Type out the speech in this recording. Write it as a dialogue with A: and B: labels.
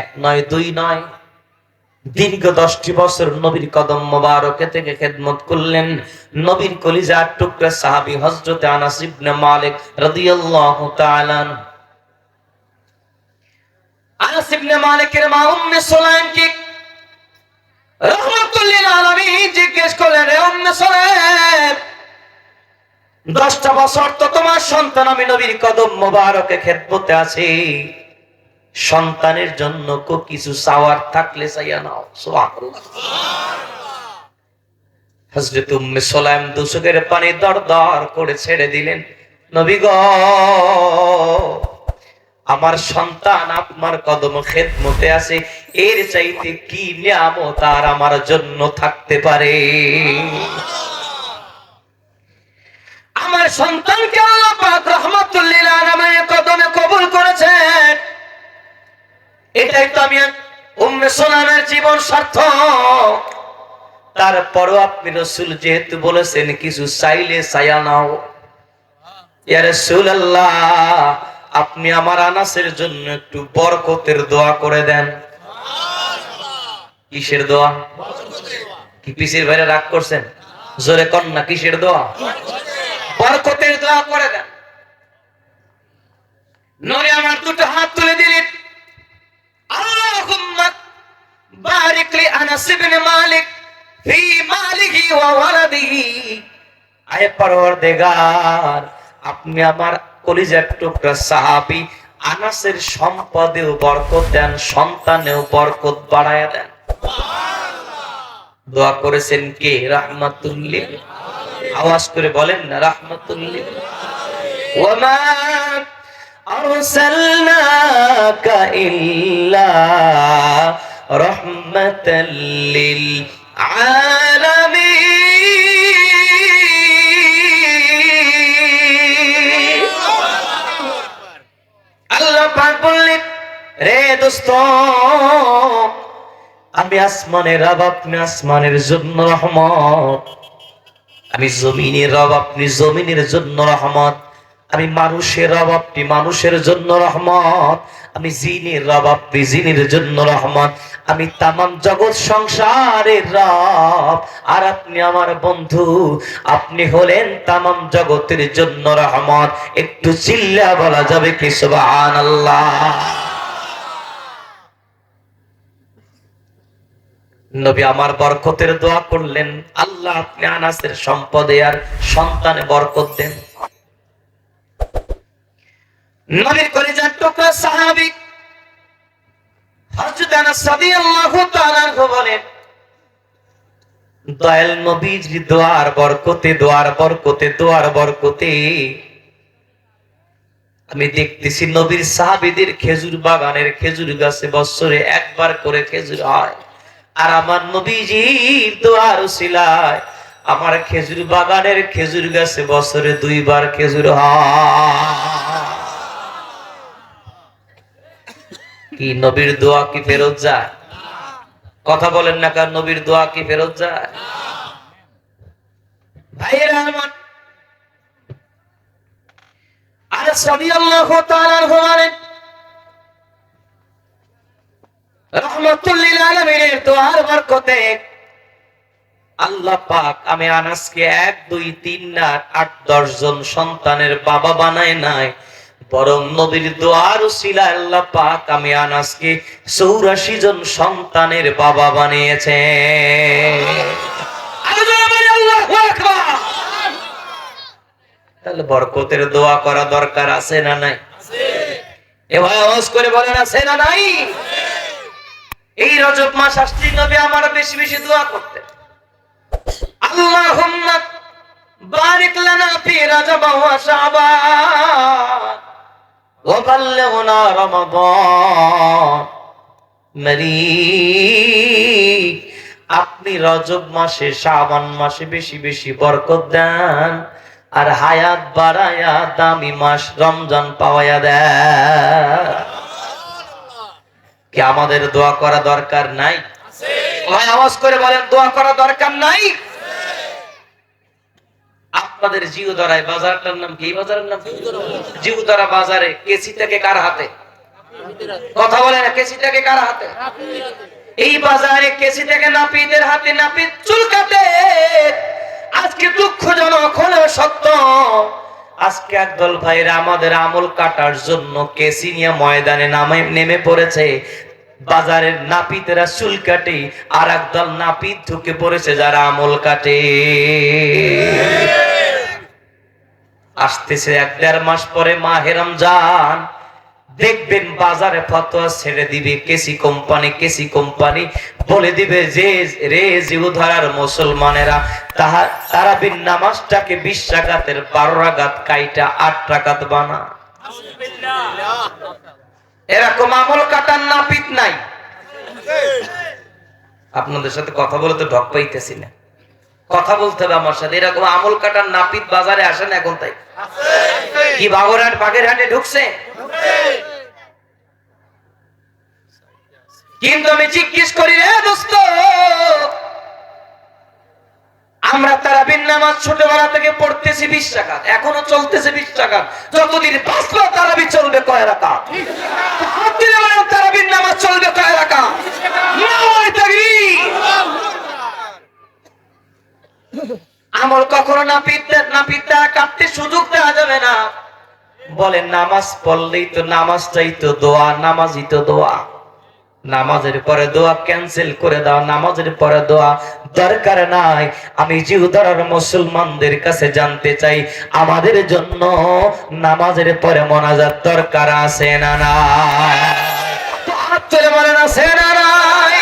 A: এক নয়, দুই নয়। দীর্ঘ দশটি বছর নবীর কদম মোবারকে থেকে খেদমত করলেন। নবীর কলিজার টুকরা সাহাবী ইবনে মালিক রাদিয়াল্লাহু মালিকের মা উম্মে কি জিজ্ঞেস করলেন রে উম্মে দশটা বছর তো তোমার সন্তান, আমি নবীর কদম মোবারকে খেদমতে আছি। সন্তানের জন্য কিছু চাওয়ার থাকলে চাইয়া নাও। হযরত উম্মে দুচোখের পানি দর দর করে ছেড়ে দিলেন। নবী গো, আমার সন্তান আপনার কদম খেদমতে আছে, এর চাইতে কি নিয়ামত আর আমার জন্য থাকতে পারে? আমার সন্তানকে আল্লাহ পাক রহমাতুল লিল আলামিনের কদমে এটাই তো আমি উম্মে সুলাইমের জীবন সার্থক তারপরও আপনি রসুল যেহেতু বলেছেন, কিছু চাইলে চাইয়া নাও। আপনি আমার আনাসের জন্য একটু বরকতের দোয়া করে দেন। কিসের দোয়া? কি পিসির ভাইরা রাগ করছেন? জোরে কন না, কিসের দোয়া? বরকতের দোয়া করে দেন। নরে আমার দুটো হাত তুলে দিলেন আল্লাহুম্মা বারিক লি আনাস ইবনে মালিক ফি মালিহি ওয়া ওয়ালাদিহি আয় পরওয়ারদিগার আপনি আমার কলিজার টুকরা সাহাবী আনাসের সম্পদেও বরকত দেন সন্তানেও বরকত বাড়ায় দেন দোয়া করেছেন কে রাহমাতুল্লিল আওয়াজ করে বলেন না রাহমাতুল্লিল ওয়ামা أرسلناك إلا رحمة للعالمين আল্লাহ পাক বললেন রে দোস্ত আমি আসমানের রব আপনি আসমানের জন্য রহমত আমি জমিনের রব আপনি জমিনের জন্য রহমত আমি মানুষের রব মানুষের জন্য রহমত। আমি জিনের রব জিনের জন্য রহমত। আমি তামাম জগৎ সংসারের রব। আর আপনি আমার বন্ধু, আপনি হলেন তামাম জগতের জন্য রহমত। একটু চিল্লা বলা যাবে কি? সুবহানাল্লাহ। নবী আমার বরকতের দোয়া করলেন। আল্লাহ আপনি আনাসের সম্পদে আর সন্তানে বরকত দেন। নবীর কলিজার টুকরা সাহাবী। আমি দেখতেছি নবীর সাহাবীদের খেজুর বাগানের খেজুর গাছে বছরে একবার করে খেজুর হয়। আর আমার নবীজির দোয়ার উসিলায় আমার খেজুর বাগানের খেজুর গাছে বছরে দুইবার খেজুর হয়। কি নবীর দোয়া কি ফেরত যায়? কথা বলেন না কার নবীর দোয়া কি ফেরত যায়? আমি আনাসকে এক, দুই, তিন আট, দশ জন সন্তানের বাবা বানায় নাই। বরং নবীর দোয়ার উসিলা আল্লাহ পাক আমি আনাসকে চৌরাশি জন সন্তানের বাবা বানিয়েছে। আল্লাহু। তাহলে বরকতের দোয়া করা দরকার আছে না নাই? এবার আওয়াজ করে বলেন, আছে না নাই? এই রজব মাস আসছি নবী আমার বেশি বেশি দোয়া করতেন। আল্লাহুম্মা বারিক লানা ফি শাবান। বাল্লিগনা রমাদান আপনি রজব মাসে শ্রাবণ মাসে বেশি বেশি বরকত দেন আর হায়াত বাড়ায়া দামি মাস রমজান পাওয়ায়া দেন। কি আমাদের দোয়া করা দরকার নাই? ভাই আওয়াজ করে বলেন দোয়া করা দরকার নাই? আপনাদের জিউদরায় বাজারটার নাম কি? বাজারের নাম? জিউদরা বাজারে কেসি থেকে কার হাতে? কথা বলে না, কেসিটাকে কার হাতে? এই বাজারে কেসিটাকে নাপিতের হাতে, নাপিত চুল কাটে আজকে দুঃখজনক হলেও সত্য, আজকে একদল ভাইরা আমাদের আমল কাটার জন্য কেসি নিয়ে ময়দানে নামে, নেমে পড়েছে। বাজারের নাপিতেরা চুল কাটে আর একদল নাপিত ঢুকে পড়েছে যারা আমল কাটে। আসতেছে এক দেড় মাস পরে মাহে রমজান। দেখবেন বাজারে ফতোয়া ছেড়ে দিবে, কেসি কোম্পানি কেসি কোম্পানি। বলে দিবে, যে, রে জিহুধারার মুসলমানেরা, তাহা, তারা বিন নামাজটাকে বিশ টাকাতের বারো রাগাত কাইটা আট টাকাত বানা এরকম আমল কাটার নাপিত নাই। আপনাদের সাথে কথা বলে তো ঢক পাইতেছি না। কথা বলতে হবে আমার সাথে। এরকম আমল কাটার নাপিত বাজারে আসেন এখন তাই। কি বাগরহাট বাগেরহাটে ঢুকছে? কিন্তু আমি জিজ্ঞেস করি রে দোস্ত আমরা তারা বিন নামাজ ছোটবেলা থেকে পড়তেছি বিশ টাকা এখনও চলতেছে বিশ টাকা যতদিন বাঁচলো তারাবি চলবে কয় রাখা হাত দিলে বলেন তারাবির নামাজ চলবে কয় রাখা। আমল কখনো নাপিত নাপিত দ্বারা কাটতে সুযোগ দেওয়া যাবে না। বলে নামাজ পড়লেই তো নামাজটাই তো দোয়া, নামাজই তো দোয়া। নামাজের পরে দোয়া ক্যান্সেল করে দাও, নামাজের পরে দোয়া। দরকার নাই, আমি জিহুদার মুসলমানদের কাছে জানতে চাই, আমাদের জন্য নামাজের পরে মোনাজাত দরকার আছে না না বলেন, আছে না নাই?